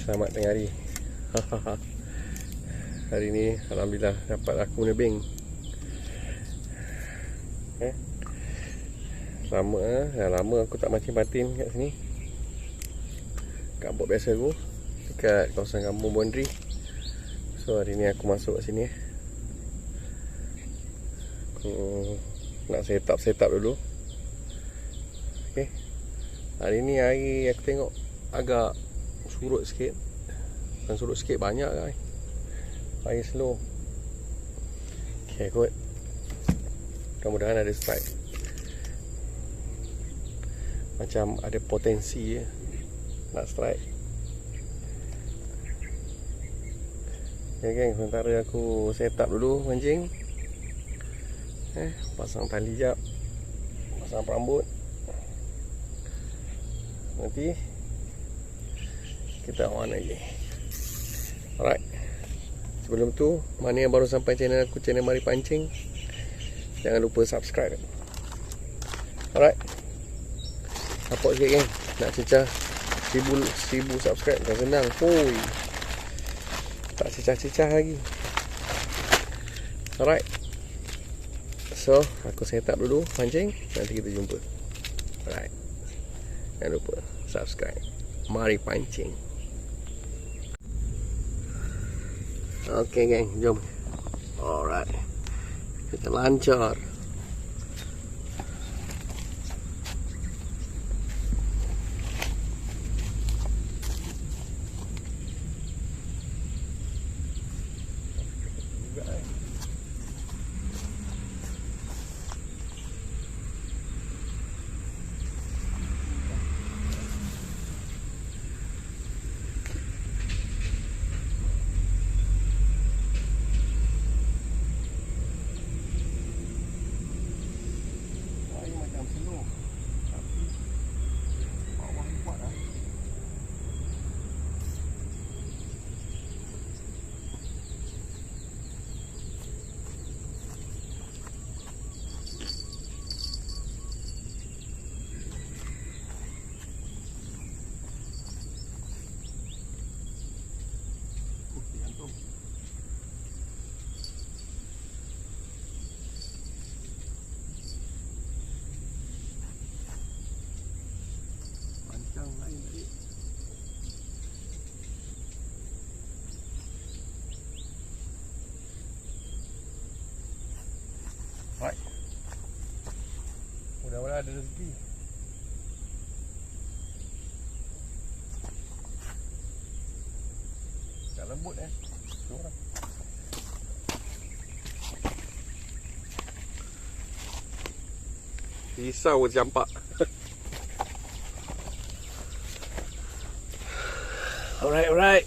selamat tengah hari. hari ni alhamdulillah dapat aku nebing. Eh. Lama eh, dah lama aku tak mancing patin kat sini. Kat biasa aku dekat kawasan kampung Bondri. So hari ni aku masuk kat sini eh. Aku nak set up set up dulu. Okay. Hari ni hari aku tengok agak surut sikit. Bukan surut sikit banyak kan. Air slow. Okay kot. Mudah-mudahan ada strike. Macam ada potensi je nak strike. Okay geng, sementara aku set up dulu mancing. Eh, pasang tali jap. Pasang perambut. Nanti kita on lagi. Alright. Sebelum tu, mana yang baru sampai channel aku, channel Mari Pancing, jangan lupa subscribe. Alright. Support sikit geng. Nak cecah seribu, seribu subscribe bukan senang. Hoi. Tak cecah-cecah lagi. Alright. So, aku set up dulu pancing. Nanti kita jumpa. Alright. Jangan lupa subscribe. Mari pancing. Okay geng, jom. Alright. Kita lancar. Ada rezeki. Tak lembut eh. Tu orang. Risau campak. Alright, alright.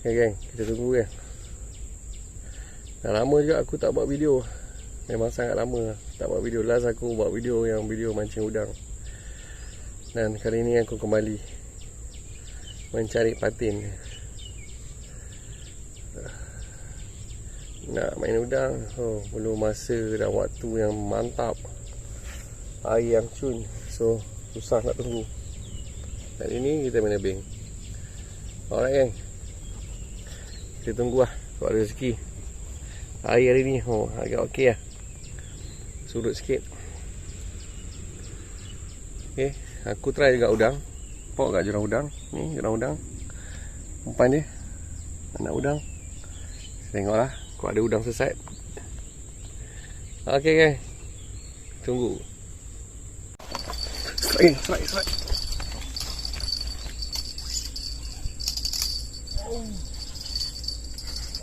Okay, geng. Kita tunggu kan. Dah lama juga aku tak buat video. Memang sangat lama tak buat video. Last aku buat video yang video mancing udang. Dan kali ini aku kembali mencari patin. Nak main udang oh, Belum masa dan waktu yang mantap Air yang cun So susah nak tunggu Dan ini kita main nebing Alright gang Kita tunggu lah Kalau ada rezeki Air hari ni oh, agak okey lah. Surut sikit. Okay Aku try juga udang. Pok kat jurang udang. Ni jurang udang. Umpan dia. Anak udang. Tengoklah Kau ada udang sesat. Okay guys Tunggu. Strike strike strike Oh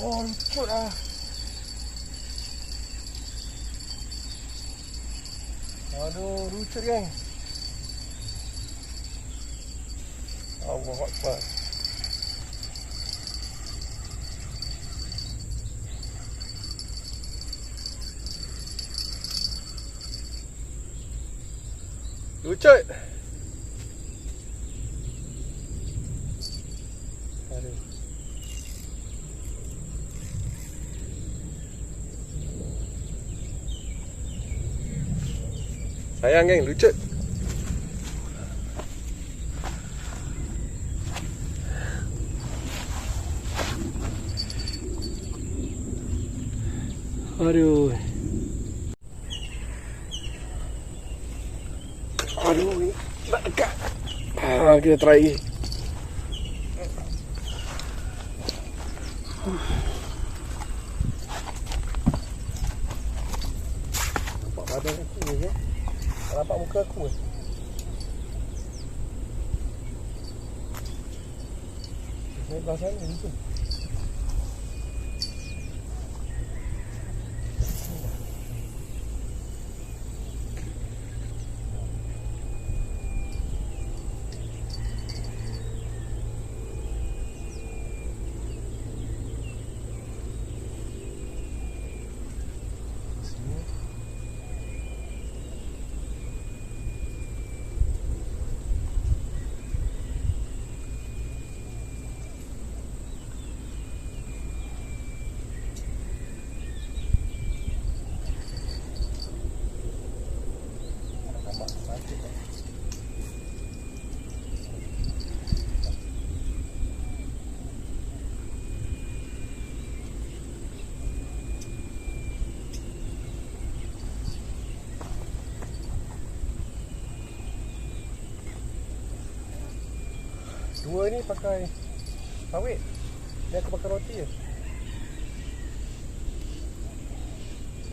Oh lucut lah Aduh lucut kan Allah Akbar Lucut. Aduh. Sayang geng, lucut. Aduh. Aduh, nak dekat. Ah, kita try lagi. Nampak badan aku ni ya. Tak nampak muka aku eh. Saya belah sana ni tu. Sini. Nampak sakit eh. Dua ni pakai sawit. Ni aku pakai roti je.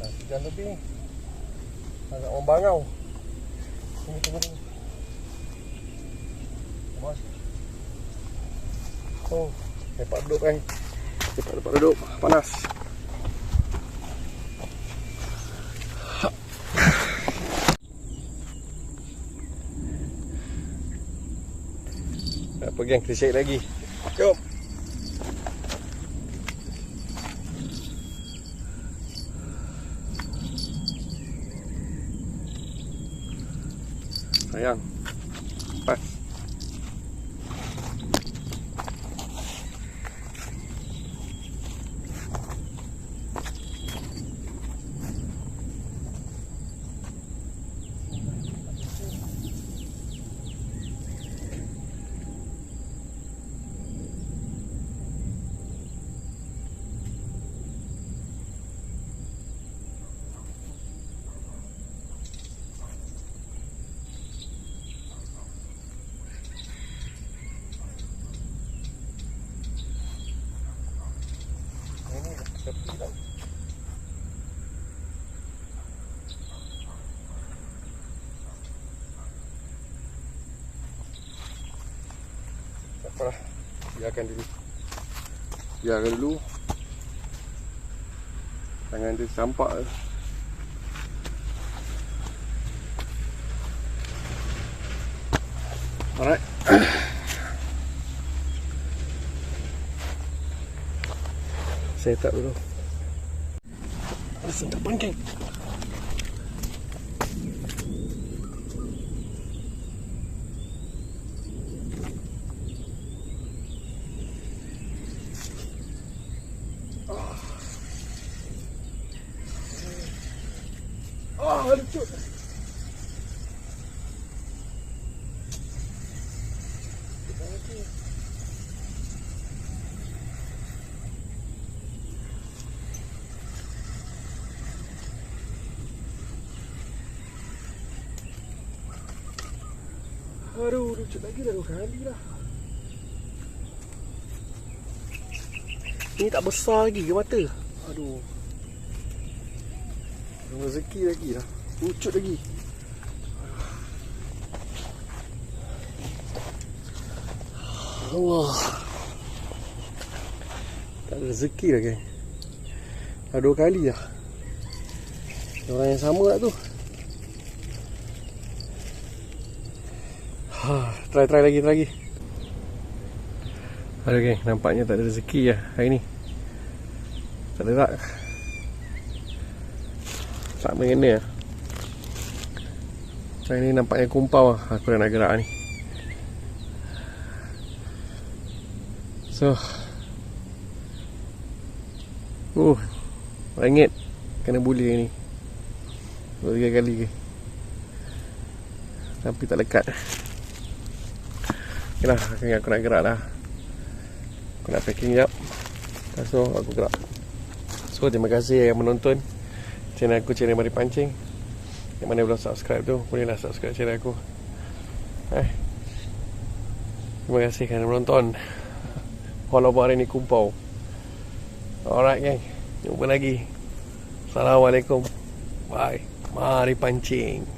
Dah sejam lebih. Agak orang bangau. Tunggu, tunggu, tunggu. Bos. Oh, lepak duduk kan. Lepak, lepak duduk. Panas. Kita shake lagi. Jom. Sayang. Biarkan dulu. Biarkan dulu. Tangan dia campak je. Alright. Saya tak dulu. Rasa tak Ah, lucu. Aduh, lucu lagi dah dua kali dah. Ini tak besar lagi ke mata? Aduh. Rezeki lagi lah. Lucut lagi. Allah. Tak ada rezeki lagi. Dah dua kali dah. Orang yang sama lah tu. Ha, try try lagi try lagi. Aduh geng, nampaknya tak ada rezeki lah hari ni. Tak ada tak. Tak mengena lah. Hari ni nampaknya kumpau lah aku dah nak gerak ni. So. Uh. Rengit. Kena bully ni. Dua tiga kali ke. Tapi tak lekat Okay lah Aku, aku nak gerak dah Aku nak packing jap tu aku gerak So terima kasih yang menonton Channel aku Channel Mari Pancing. Yang mana belum subscribe tu Bolehlah subscribe channel aku. Eh. Terima kasih kerana menonton. Walaupun hari ni kumpau. Alright gang Jumpa lagi. Assalamualaikum. Bye. Mari pancing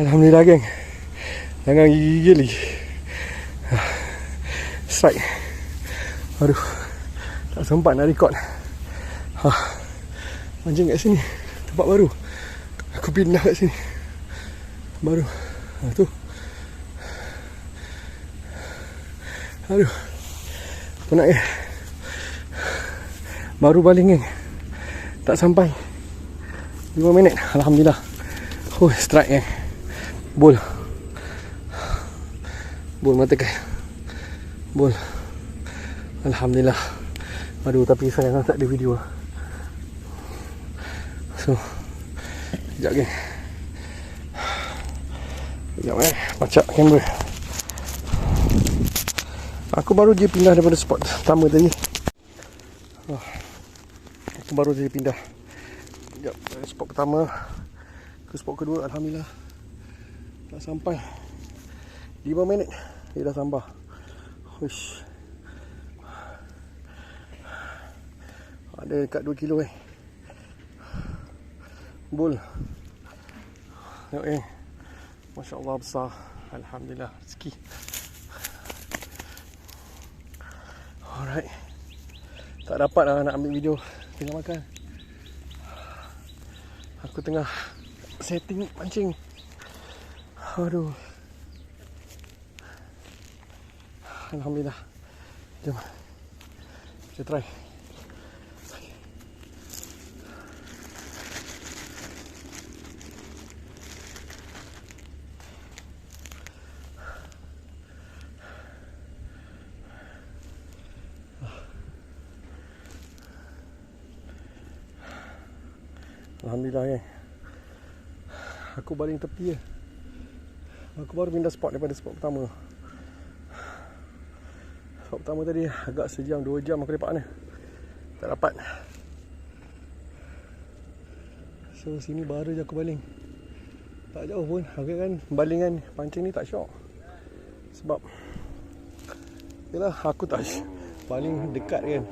Alhamdulillah geng. Jangan gigil lagi. Strike. Aduh Tak sempat nak record. Ha. Mancing kat sini Tempat baru. Aku pindah kat sini. Baru. Ha, Tu. Aduh Penat ya Baru baling geng. Tak sampai. 5 minit. Alhamdulillah. Oh strike geng Bol. Bol mata kai Bol. Alhamdulillah. Aduh tapi sayang tak ada video. So Sekejap geng. Sekejap eh. Pacak kamera. Aku baru je pindah daripada spot pertama tadi. Oh. Aku baru je pindah. Sekejap dari spot pertama Ke spot kedua. Alhamdulillah Dah sampai. 5 minit. Dia dah sampai Hush. Ada dekat 2 kilo eh. Bull Tengok eh. Masya Allah besar. Alhamdulillah. Rezeki. Alright. Tak dapat lah nak ambil video. Tengah makan. Aku tengah Setting pancing Aduh. Alhamdulillah. Jom. Kita try. Alhamdulillah ya. Aku baling tepi ya. Aku baru pindah spot daripada spot pertama. Spot pertama tadi agak sejam, dua jam aku lepak ni. Tak dapat. So sini baru je aku baling. Tak jauh pun. Aku kan? Balingan pancing ni tak syok. Sebab Yelah aku tak Baling dekat kan?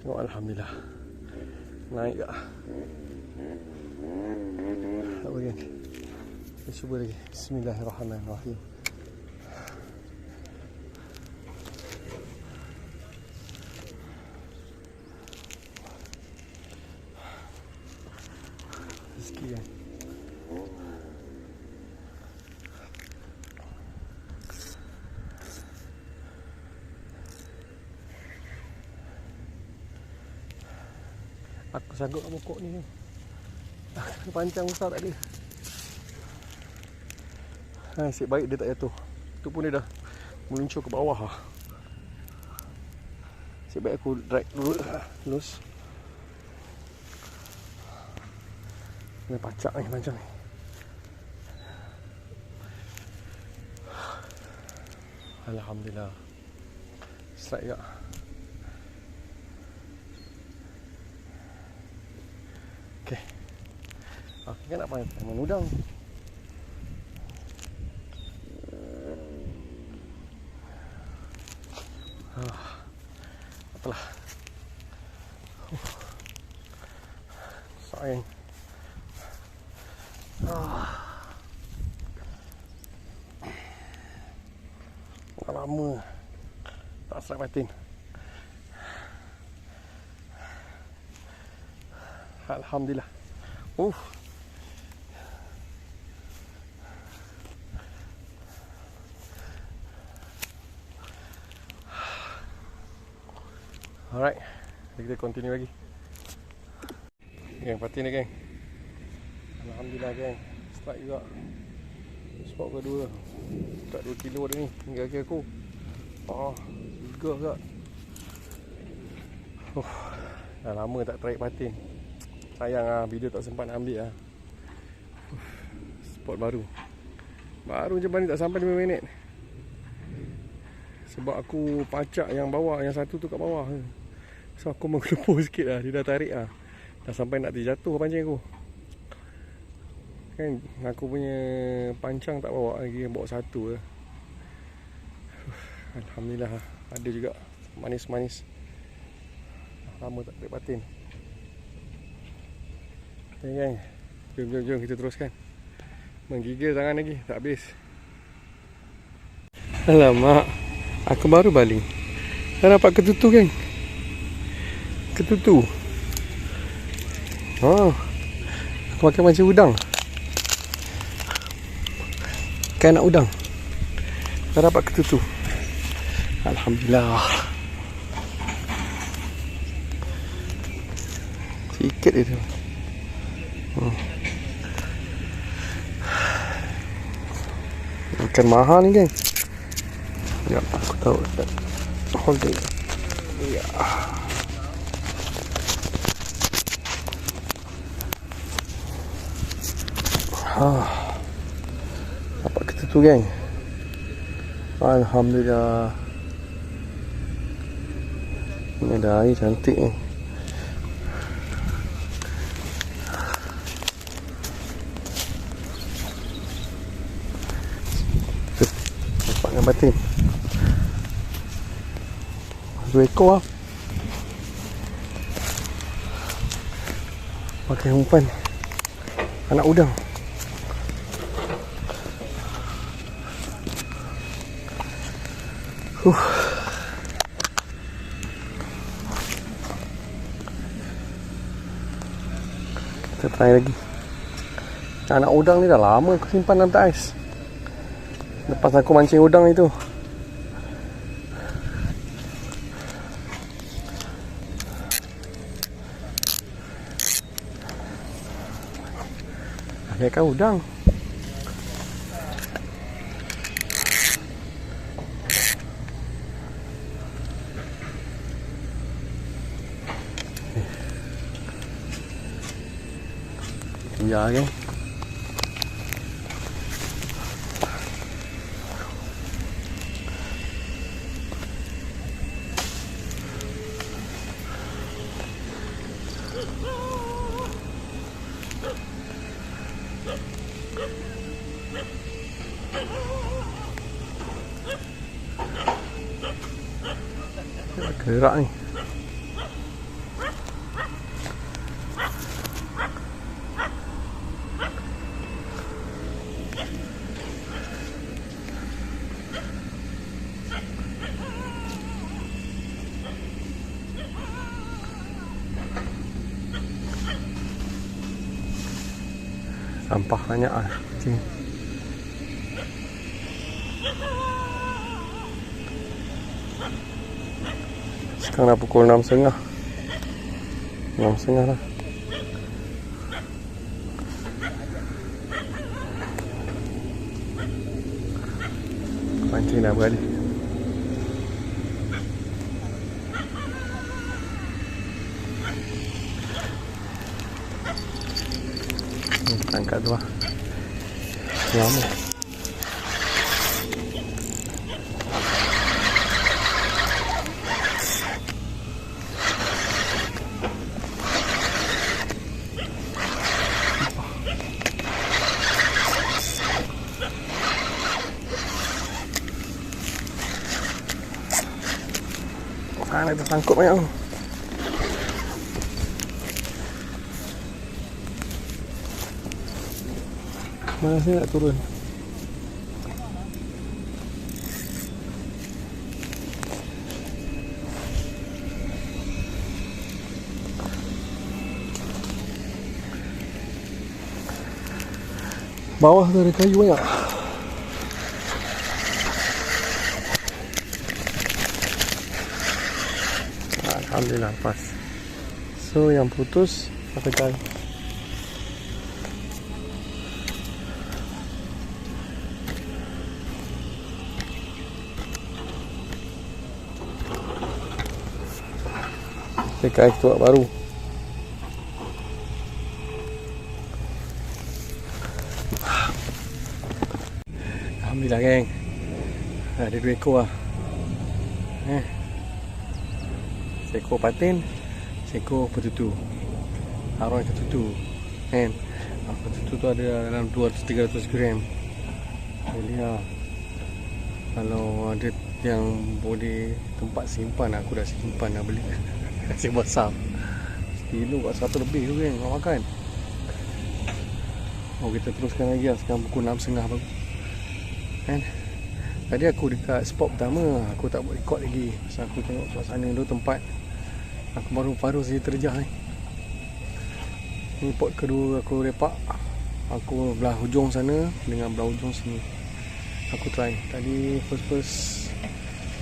Tengok Alhamdulillah. Naik tak Apa kan kita cuba lagi. Bismillahirrahmanirrahim. Rezeki kan Aku sanggup nak mokok ni. Pancang besar tak ada Ha, nasib baik dia tak jatuh. Tu pun dia dah meluncur ke bawah lah. Nasib baik aku drag dulu loose. Ni pacak ni macam ni. Alhamdulillah. Strike juga. Okay. Aku kan nak pakai menudang. Apalah. Uh. Sayang. Ah. Batin Alhamdulillah. Uh. Alright. Kita continue lagi. Geng, parti ni geng. Alhamdulillah geng. Strike juga. Spot kedua. Tak 2 kilo dah ni. Hingga kaki aku. Oh, juga. Uh, dah lama tak tarik patin. Sayang ah video tak sempat nak ambil ah. Uh, spot baru. Baru je ni tak sampai 5 minit. Sebab aku pacak yang bawah, yang satu tu kat bawah. So aku menggelupur sikit lah, dia dah tarik lah. Dah sampai nak terjatuh pancing aku. Kan aku punya pancang tak bawa lagi, bawa satu je. Alhamdulillah ada juga manis-manis. Lama tak tarik patin. Okay, gang. Jom, jom, jom kita teruskan. Menggigil tangan lagi, tak habis. Alamak, aku baru baling. Dah dapat ketutu kan? Ketutu. Oh, aku makan macam udang. Kan nak udang. Dah dapat ketutu. Alhamdulillah. Sikit dia tu. Hmm. Makan mahal ni kan? Ya, aku tahu. Hold it. Ya. Ha. Dapat kita tu geng. Alhamdulillah. Ini ada air cantik ni. Dapat dengan batin. Dua ekor lah. Pakai umpan. Anak udang. Huh. Try lagi. Anak udang ni dah lama aku simpan dalam tak ais. Lepas aku mancing udang itu. Ada kan udang. Giờ cái Gerak ni Sampah banyak ah. Kucing. Sekarang dah pukul 6.30 6.30 lah Pancing dah beralih Baik dah sangkut banyak tu. Mana sini nak turun? Bawah tu ada kayu banyak. Alhamdulillah lepas. So yang putus apa kali? Dekat itu baru. Alhamdulillah geng. Ada dua ekor lah. Eh. Seekor patin, seekor petutu. Arwah ketutu. Kan? Ah, Petutu tu ada dalam 200-300 gram. Jadi lah. Kalau ada yang boleh tempat simpan aku dah simpan dah beli. Kasi besar. Kilo kat 100 lebih tu kan kau makan. Oh kita teruskan lagi lah sekarang pukul 6.30 baru. Kan? Tadi aku dekat spot pertama Aku tak buat record lagi Pasal aku tengok suasana tu tempat Aku baru-baru saja terjah ni. Ni pot kedua aku repak. Aku belah hujung sana Dengan belah hujung sini. Aku try. Tadi first-first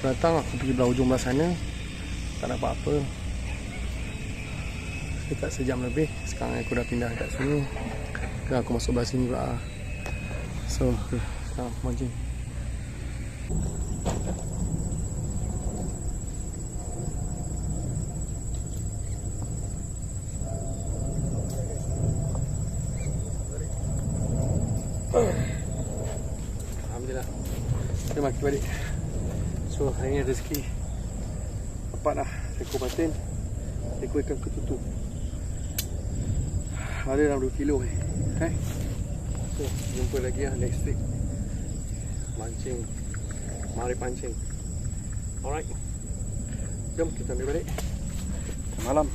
Datang aku pergi belah hujung belah sana. Tak dapat apa. Dekat sejam lebih Sekarang aku dah pindah kat sini. Dan aku masuk belah sini pula. So Sekarang mancing Alhamdulillah Kita maki balik. So hari ni rezeki. Dapat dah Ekor patin Ekor ikan ketutu. Ada dalam 2 kilo ni. Okay So jumpa lagi lah next week. Mancing. Mari pancing. Alright. Jom kita ambil balik. Malam